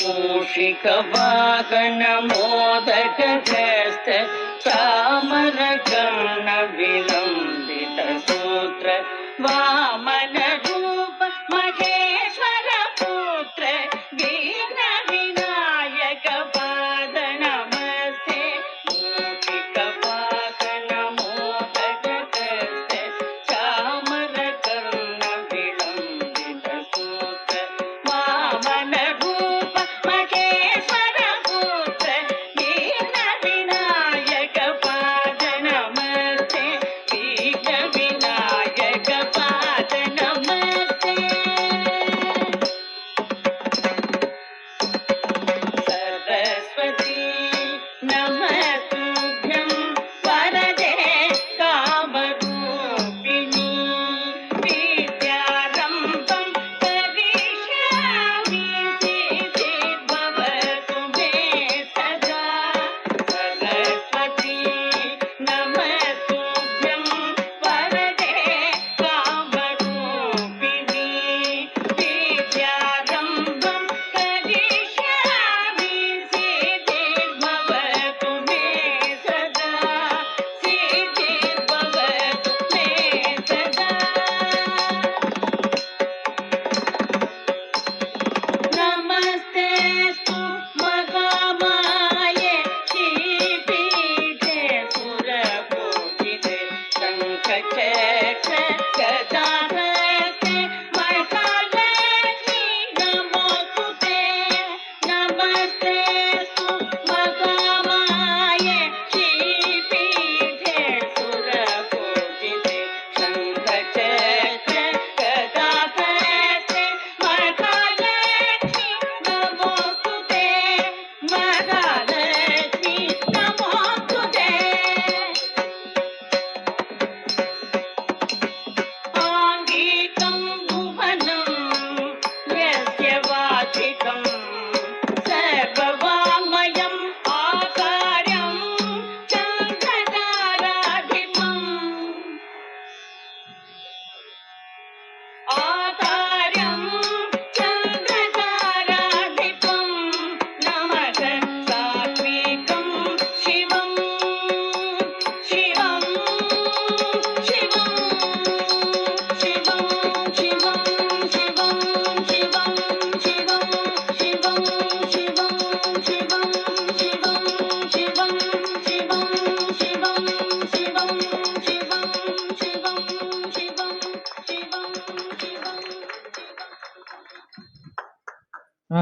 భూషిక వాహన మోదక గ్రస్త తామర గణ విలంబిత సూత్ర వామ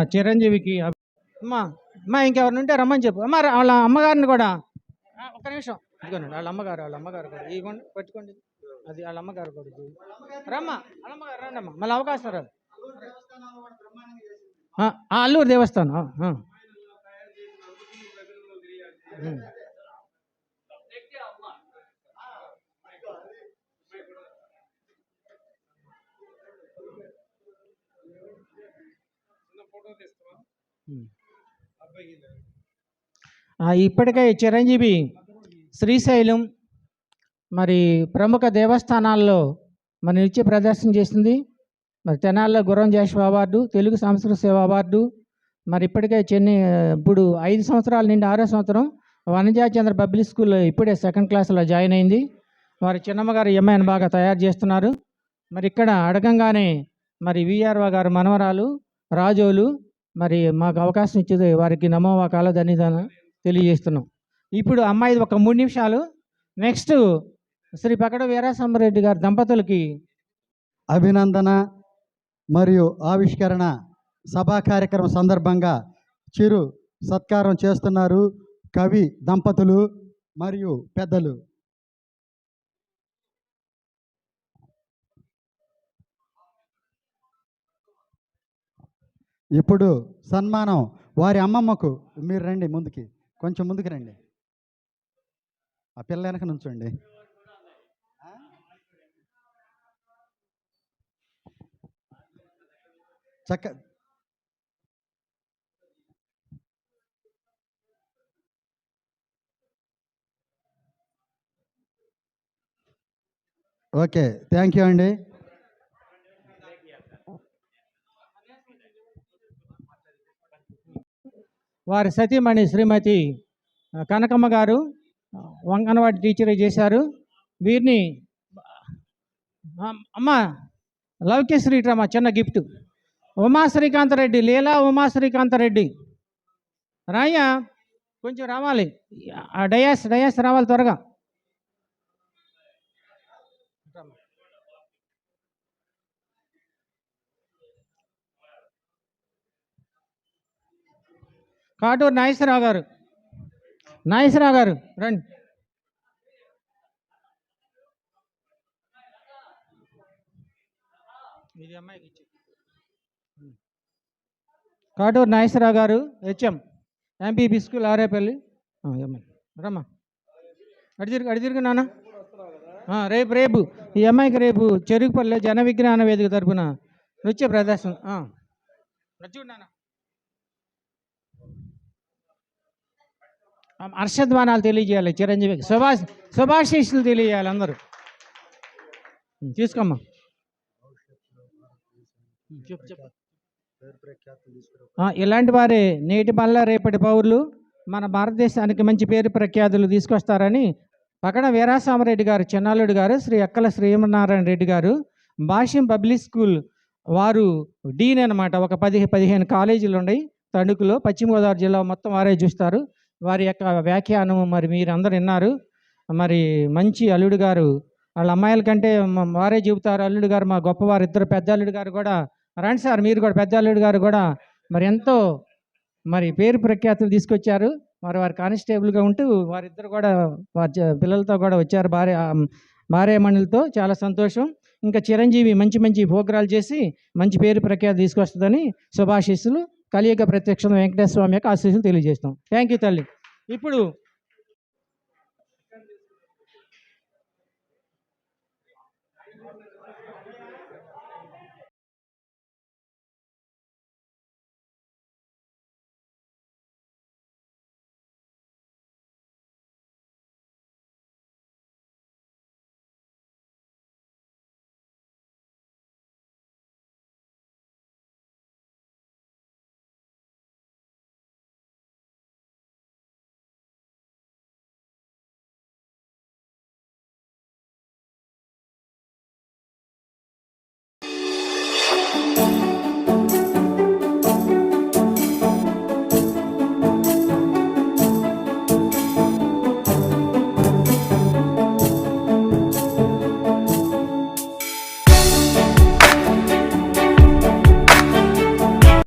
చిరంజీవికి అమ్మా అమ్మా ఇంకెవరిని ఉంటే రమ్మని చెప్పు. అమ్మ వాళ్ళ అమ్మగారిని కూడా. ఒక్క నిమిషం. ఇదిగోండి వాళ్ళ అమ్మగారు వాళ్ళ అమ్మగారు కూడా. ఇదిగోండి పట్టుకోండి. అది వాళ్ళ అమ్మగారు కూడా. ఇది. రమ్మా వాళ్ళ అమ్మగారు రండి అమ్మా మళ్ళీ అవకాశం రాదు. ఆ, అల్లూరు దేవస్థానం ఆ, ఆ. ఉమ్. ఉమ్. ఆ, Hmm. ఇప్పటికే చిరంజీవి శ్రీశైలం మరి ప్రముఖ దేవస్థానాల్లో మరి నృత్య ప్రదర్శన చేసింది. మరి తెనాల్లో గుర్రం జాషువా అవార్డు తెలుగు సంస్కృత సేవ అవార్డు మరి ఇప్పటికే చెన్నై ఇప్పుడు ఐదు సంవత్సరాల నుండి ఆరో సంవత్సరం వనజాచంద్ర పబ్లిక్ స్కూల్లో ఇప్పుడే సెకండ్ క్లాస్లో జాయిన్ అయింది. వారి చిన్నమ్మగారు ఎంఐని బాగా తయారు చేస్తున్నారు. మరి ఇక్కడ అడగంగానే మరి విఆర్ఓ గారు మనవరాలు రాజోలు మరి మాకు అవకాశం ఇచ్చేది వారికి నమోవా కాల ధన్యదాన తెలియజేస్తున్నాం. ఇప్పుడు అమ్మాయి ఒక మూడు నిమిషాలు. నెక్స్ట్ శ్రీ పకడ వీరాసాంబరెడ్డి గారి దంపతులకి అభినందన మరియు ఆవిష్కరణ సభా కార్యక్రమం సందర్భంగా చిరు సత్కారం చేస్తున్నారు కవి దంపతులు మరియు పెద్దలు. ఇప్పుడు సన్మానం వారి అమ్మమ్మకు మీరు రండి ముందుకి కొంచెం ముందుకు రండి. ఆ పిల్ల వెనక నుంచోండి. చక్క ఓకే థ్యాంక్ యూ అండి. వారి సతీమణి శ్రీమతి కనకమ్మ గారు ఆ, టీచర్ చేశారు. వీరిని అమ్మ లౌక్యశ్రీ మా చిన్న గిఫ్ట్. ఉమా శ్రీకాంతరెడ్డి లీలా ఉమా శ్రీకాంతరెడ్డి రాయ కొంచెం రావాలి. ఆ డయాస్ డయాస్ రావాలి త్వరగా. కాటూరు నాగేశ్వరరావు గారు. నాగేశ్వరరావు గారు రండి. ఇది అమ్మాయికి ఇచ్చి. కాటూరు నాగేశ్వరరావు గారు హెచ్ఎం ఎంపీపీ స్కూల్ ఆరేపల్లి. రమ్మా. అడి తిరుగు అడి తిరుగు నాన్న. రేపు రేపు. ఈ అమ్మాయికి రేపు చెరుకుపల్లె జన విజ్ఞాన వేదిక తరపున నృత్య ప్రదర్శన. ఆ. రా చూడు నాన్న. హర్షద్వానాలు తెలియజేయాలి చిరంజీవికి శుభాష్ శుభాశీస్సులు తెలియజేయాలి అందరూ. తీసుకోమ్మా. ఇలాంటి వారే నేటి మళ్ళా రేపటి పౌరులు మన భారతదేశానికి మంచి పేరు ప్రఖ్యాతులు తీసుకొస్తారని పక్కన వీరాసామరెడ్డి గారు చెన్నాలుడు గారు శ్రీ అక్కల శ్రీమనారాయణ రెడ్డి గారు భాష్యం పబ్లిక్ స్కూల్ వారు డీన్ అనమాట ఒక పది పదిహేను కాలేజీలు ఉన్నాయి తణుకులో పశ్చిమ గోదావరి జిల్లా మొత్తం వారే చూస్తారు. వారి యొక్క వ్యాఖ్యానం మరి మీరు అందరు విన్నారు. మరి మంచి అల్లుడు గారు వాళ్ళ అమ్మాయిల కంటే వారే చెబుతారు అల్లుడు గారు మా గొప్పవారు ఇద్దరు పెద్ద అల్లుడు గారు కూడా. రండి సార్ మీరు కూడా పెద్ద అల్లుడు గారు కూడా. మరి ఎంతో మరి పేరు ప్రఖ్యాతులు తీసుకొచ్చారు. మరి వారు కానిస్టేబుల్గా ఉంటూ వారిద్దరు కూడా వారి పిల్లలతో కూడా వచ్చారు భార్య భార్యమణులతో. చాలా సంతోషం. ఇంకా చిరంజీవి మంచి మంచి ప్రోగ్రాలు చేసి మంచి పేరు ప్రఖ్యాతి తీసుకొస్తుందని శుభాశీస్సులు. కలియుగ ప్రత్యక్ష వెంకటేశ్వర స్వామి యొక్క ఆశీస్సులు తెలియజేస్తాం. థ్యాంక్ యూ తల్లి. ఇప్పుడు